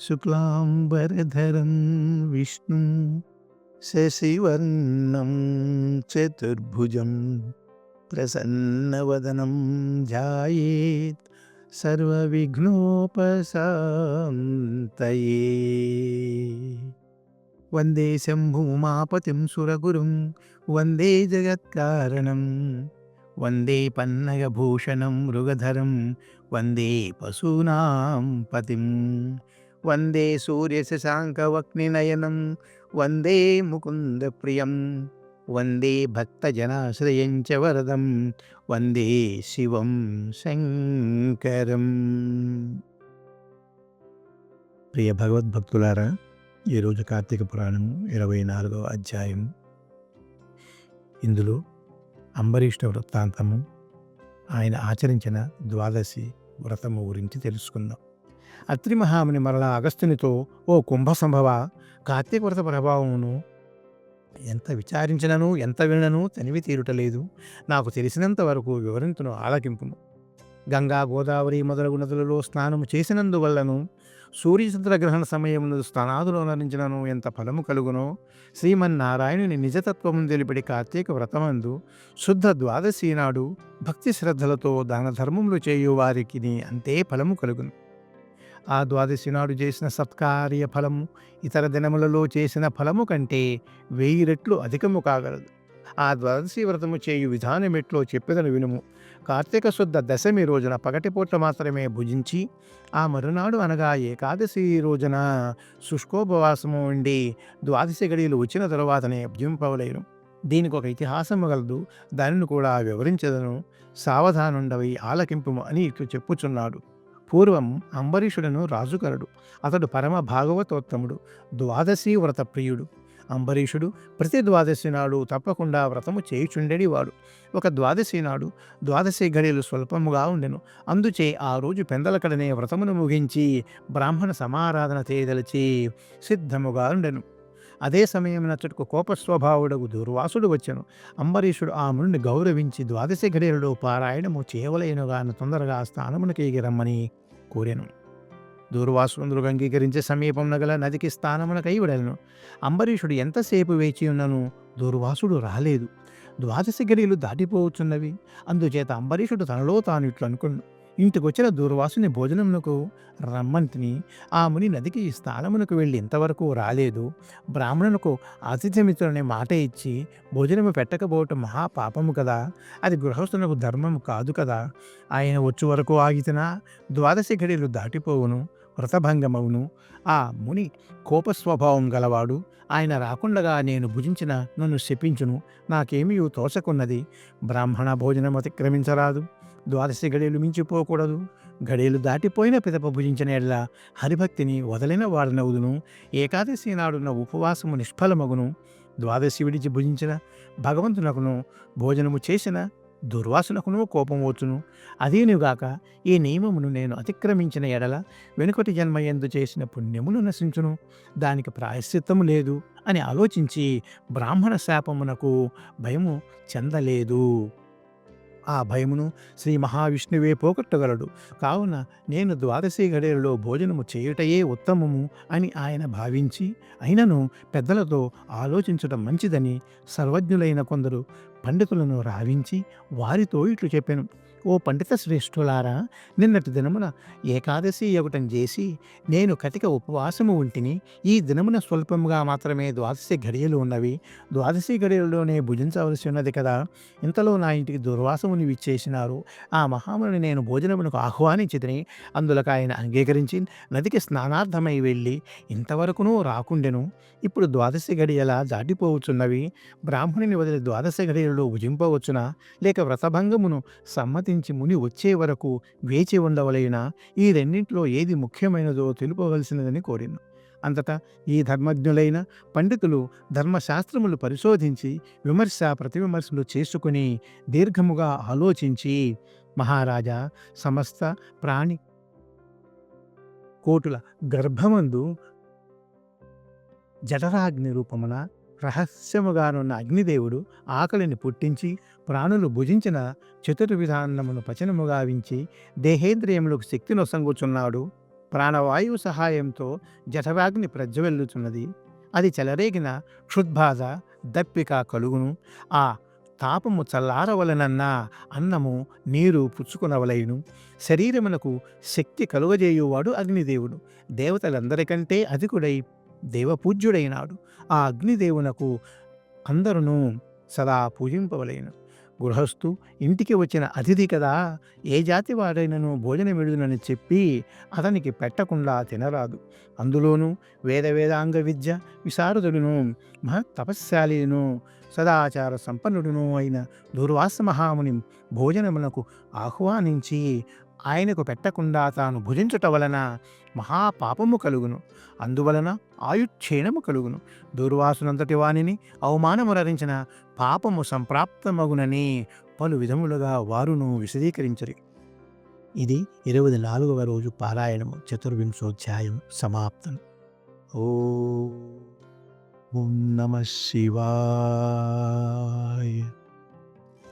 శుక్లాంబరధరం విష్ణుం శశివర్ణం చతుర్భుజం ప్రసన్నవదనం ధ్యాయేత్ సర్వవిఘ్నోపశాంతయే. వందే శంభుమాపతిం సురగురుం వందే జగత్కారణం వందే పన్నగభూషణం మృగధరం వందే పశూనాం పతిం వందే సూర్యశశాంకవక్నినయనం వందే ముకుంద ప్రియం వందే భక్తజనాశ్రయం చ వరదం వందే శివం శంకరం. ప్రియ భగవద్భక్తులారా ఈరోజు కార్తీక పురాణం ఇరవై నాలుగో అధ్యాయం. ఇందులో అంబరీష్ట వృత్తాంతము ఆయన ఆచరించిన ద్వాదశి వ్రతము గురించి తెలుసుకుందాం. అత్రి మహాముని మరలా అగస్త్యునితో ఓ కుంభ సంభవ కార్తీక వ్రత ప్రభావమును ఎంత విచారించినను ఎంత వినను తనివి తీరుటలేదు. నాకు తెలిసినంత వరకు వివరించును ఆలకింపును. గంగా గోదావరి మొదలగు నదులలో స్నానము చేసినందువల్లను సూర్యచంద్రగ్రహణ సమయంలో స్నానాదులు నరించినను ఎంత ఫలము కలుగునో శ్రీమన్నారాయణుని నిజతత్వము తెలిపడి కార్తీక వ్రతమందు శుద్ధ ద్వాదశి నాడు భక్తి శ్రద్ధలతో దాన ధర్మములు చేయు వారికి అంతే ఫలము కలుగును. ఆ ద్వాదశి నాడు చేసిన సత్కార్య ఫలము ఇతర దినములలో చేసిన ఫలము కంటే వెయ్యి రెట్లు అధికము కాగలదు. ఆ ద్వాదశి వ్రతము చేయు విధానమెట్లో చెప్పెదను వినుము. కార్తీక శుద్ధ దశమి రోజున పగటిపూట మాత్రమే భుజించి ఆ మరునాడు అనగా ఏకాదశి రోజున శుష్కోపవాసము ఉండి ద్వాదశి గడియలు వచ్చిన తరువాతనే భుజింపవలేరు దీనికి ఒక ఇతిహాసము గలదు. దానిని కూడా వివరించదను. సావధానుండవి ఆలకింపుము అని ఇట్లు చెప్పుచున్నాడు. పూర్వం అంబరీషుడను రాజుకరుడు. అతడు పరమ భాగవతోత్తముడు ద్వాదశి వ్రత ప్రియుడు. అంబరీషుడు ప్రతి ద్వాదశి నాడు తప్పకుండా వ్రతము చేయుచుండేది వాడు ఒక ద్వాదశి నాడు ద్వాదశి గడియలు స్వల్పముగా ఉండెను. అందుచే ఆ రోజు పెందలకడనే వ్రతమును ముగించి బ్రాహ్మణ సమారాధన చేయదలిచి సిద్ధముగా ఉండెను. అదే సమయం అతడుకు కోపస్వభావుడకు దుర్వాసుడు వచ్చెను. అంబరీషుడు ఆ ముని గౌరవించి ద్వాదశి గడియలలో పారాయణము చేయవలేనుగాను తొందరగా స్థానమునకి రమ్మని కోరాను. దూర్వాసుంద్రుడు అంగీకరించే సమీపం గల నదికి స్థానమునకై విడలను. అంబరీషుడు ఎంతసేపు వేచి ఉన్నను? దూర్వాసుడు రాలేదు. ద్వాదశి గడియలు దాటిపోవచ్చున్నవి. అందుచేత అంబరీషుడు తనలో తాను ఇట్లు అనుకున్నాడు ఇంటికొచ్చిన దూర్వాసుని భోజనమునకు రమ్మంతిని ఆ ముని నదికి స్థానమునకు వెళ్ళి ఇంతవరకు రాలేదు. బ్రాహ్మణునకు ఆతిథ్యమిత్రులనే మాట ఇచ్చి భోజనము పెట్టకపోవటం మహాపాపము కదా. అది గృహస్థునకు ధర్మము కాదు కదా. ఆయన వచ్చే వరకు ఆగితేనా? ద్వాదశి గడియలు దాటిపోవును వ్రతభంగమవును. ఆ ముని కోపస్వభావం గలవాడు. ఆయన రాకుండగా నేను భుజించిన నన్ను శపించును. నాకేమీ తోచకున్నది. బ్రాహ్మణ భోజనం అతిక్రమించరాదు. ద్వాదశి గడియలు మించిపోకూడదు. గడియలు దాటిపోయిన పిదప భుజించిన ఎడ్ల హరిభక్తిని వదలిన వాడనవుదును ఏకాదశి నాడున్న ఉపవాసము నిష్ఫలమగును. ద్వాదశి విడిచి భుజించిన భగవంతునకును భోజనము చేసిన దుర్వాసనకును కోపం వచ్చును. అదేనుగాక ఈ నియమమును నేను అతిక్రమించిన ఎడల వెనుకటి జన్మ ఎందు చేసిన పుణ్యమును నశించును. దానికి ప్రాయశ్చిత్తము లేదు అని ఆలోచించి బ్రాహ్మణ శాపమునకు భయము చెందలేదు. ఆ భయమును శ్రీ మహావిష్ణువే పోగొట్టగలడు. కావున నేను ద్వాదశి గడియలలో భోజనము చేయుటయే ఉత్తమము అని ఆయన భావించి అయినను పెద్దలతో ఆలోచించడం మంచిదని సర్వజ్ఞులైన కొందరు పండితులను రావించి వారితో ఇట్లు చెప్పాను. ఓ పండిత శ్రేష్ఠులారా నిన్నటి దినమున ఏకాదశి ఒకటం చేసి నేను కతిక ఉపవాసము ఉంటిని ఈ దినమున స్వల్పముగా మాత్రమే ద్వాదశి గడియలు ఉన్నవి. ద్వాదశి గడియలలోనే భుజించవలసి ఉన్నది కదా ఇంతలో నా ఇంటికి దుర్వాసముని విచ్చేసినారు. ఆ మహాముని నేను భోజనమునకు ఆహ్వానించితిని అందులకు ఆయన అంగీకరించి నదికి స్నానార్థమై వెళ్ళి ఇంతవరకునూ రాకుండెను. ఇప్పుడు ద్వాదశి గడియల దాటిపోవచ్చున్నవి బ్రాహ్మణుని వదిలి ద్వాదశి గడియలలో భుజింపవచ్చునా? లేక వ్రతభంగమును సమ్మతి సమ్మతించి ముని వచ్చే వరకు వేచి ఉండవలైనా ఈ రెండింటిలో ఏది ముఖ్యమైనదో తెలుపవలసినదని కోరిను. అంతటా ఈ ధర్మజ్ఞులైన పండితులు ధర్మశాస్త్రములు పరిశోధించి విమర్శ ప్రతివిమర్శలు చేసుకుని దీర్ఘముగా ఆలోచించి మహారాజా సమస్త ప్రాణి కోటుల గర్భమందు జఠరాగ్ని రూపమున రహస్యముగానున్న అగ్నిదేవుడు ఆకలిని పుట్టించి ప్రాణులు భుజించిన చతుర్విధానమును పచనముగా వించి దేహేంద్రియములకు శక్తి నొసంగుచున్నాడు ప్రాణవాయువు సహాయంతో జఠరాగ్ని ప్రజ్వెల్లుచున్నది. అది చెలరేగిన క్షుద్బాధ దప్పిక కలుగును. ఆ తాపము చల్లారవలనన్నా అన్నము నీరు పుచ్చుకునవలయును శరీరమునకు శక్తి కలుగజేయువాడు అగ్నిదేవుడు. దేవతలందరికంటే అధికుడై దేవపూజ్యుడైనాడు. ఆ అగ్నిదేవునకు అందరును సదా పూజింపవలేను. గృహస్థు ఇంటికి వచ్చిన అతిథి కదా ఏ జాతి వాడైనను భోజనమిడునని చెప్పి అతనికి పెట్టకుండా తినరాదు. అందులోనూ వేద వేదాంగ విద్య విశారదుడును మహ సదాచార సంపన్నుడును అయిన దూర్వాస మహాముని భోజనమునకు ఆహ్వానించి ఆయనకు పెట్టకుండా తాను భుజించుట వలన మహాపాపము కలుగును. అందువలన ఆయుక్షీణము కలుగును. దూర్వాసునంతటి వానిని అవమానమురరించిన పాపము సంప్రాప్తమగునని పలు విధములుగా వారును విశదీకరించరు. ఇది ఇరవై నాలుగవ రోజు పారాయణము చతుర్వింశోధ్యాయం సమాప్తం. ఓం నమ శివాయ.